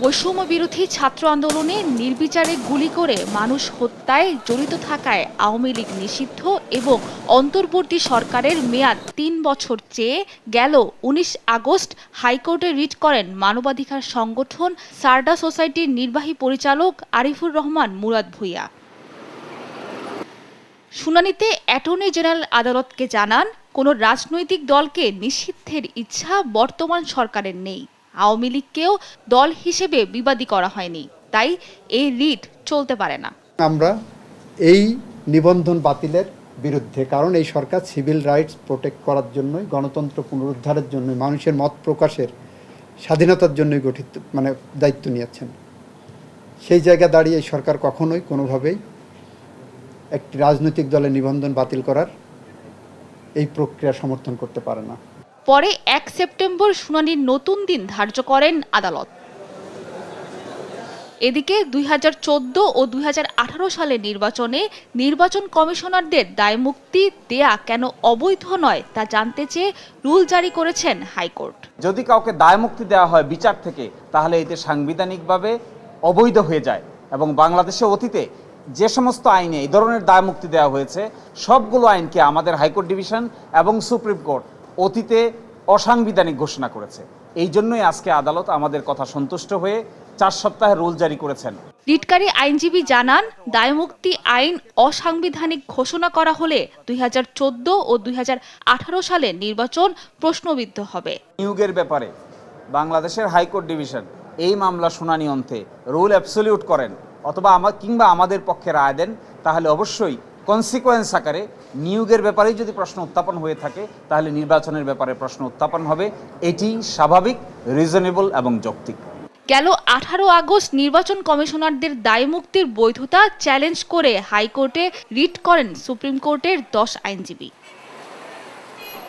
বৈষম্য বিরোধী ছাত্র আন্দোলনে নির্বিচারে গুলি করে মানুষ হত্যায় জড়িত থাকায় আওয়ামী লীগ নিষিদ্ধ এবং অন্তর্বর্তী সরকারের মেয়াদ তিন বছর চেয়ে গেল। উনিশ আগস্ট হাইকোর্টে রিট করেন মানবাধিকার সংগঠন সারডা সোসাইটির নির্বাহী পরিচালক আরিফুর রহমান মুরাদ ভূঁইয়া। শুনানিতে অ্যাটর্নি জেনারেল আদালতকে জানান, কোনো রাজনৈতিক দলকে নিষিদ্ধের ইচ্ছা বর্তমান সরকারের নেই। আওয়ামী লীগকেও দল হিসেবে বিবাদী করা হয়নি। তাই এই রিট চলতে পারে না। আমরা এই নিবন্ধন বাতিলের বিরুদ্ধে, কারণ এই সরকার সিভিল রাইটস প্রোটেক্ট করার জন্যই, গণতন্ত্র পুনরুদ্ধারের জন্য মানুষের মত প্রকাশের স্বাধীনতার জন্যই গঠিত মানে দায়িত্ব নিয়েছেন। সেই জায়গা দাঁড়িয়ে এই সরকার কখনোই কোনোভাবেই একটি রাজনৈতিক দলের নিবন্ধন বাতিল করার এই প্রক্রিয়া সমর্থন করতে পারে না। পরে এক সেপ্টেম্বর শুনানির নতুন দিন ধার্য করেন আদালত। এদিকে দুই হাজার চোদ্দ ও দুই সালের নির্বাচনে নির্বাচন কমিশনারদের দায়মুক্তি দেয়া কেন অবৈধ নয় তা জানতে চেয়ে রুল জারি করেছেন হাইকোর্ট। যদি কাউকে দায়মুক্তি দেওয়া হয় বিচার থেকে, তাহলে এতে সাংবিধানিকভাবে অবৈধ হয়ে যায় এবং বাংলাদেশে অতীতে যে সমস্ত আইনে এই ধরনের দায়মুক্তি দেওয়া হয়েছে, সবগুলো আইনকে আমাদের হাইকোর্ট ডিভিশন এবং সুপ্রিম কোর্ট অতীতে অসাংবিধানিক ঘোষণা করেছে। এই জন্যই আজকে আদালত আমাদের কথা সন্তুষ্ট হয়ে চার সপ্তাহের রুল জারি করেছেন। রিটকারী আইনজীবী জানান দায়মুক্তি আইন অসাংবিধানিক ঘোষণা করা হলে দুই হাজার চোদ্দ ও দুই হাজার আঠারো সালে নির্বাচন প্রশ্নবিদ্ধ হবে। নিয়োগের ব্যাপারে বাংলাদেশের হাইকোর্ট ডিভিশন এই মামলা শুনানি অন্তে রুল অ্যাবসলিউট করেন। অথবা আমার কিংবা আমাদের পক্ষে রায় দেন তাহলে অবশ্যই কনসিকোয়েন্স আকারে নিয়োগের ব্যাপারেই যদি প্রশ্ন উত্থাপন হয়ে থাকে, তাহলে নির্বাচনের ব্যাপারে প্রশ্ন উত্থাপন হবে। এটি স্বাভাবিক রিজনেবল এবং যৌক্তিক। গেল আঠারো আগস্ট নির্বাচন কমিশনারদের দায়মুক্তির বৈধতা চ্যালেঞ্জ করে হাইকোর্টে রিট করেন সুপ্রিম কোর্টের দশ আইনজীবী।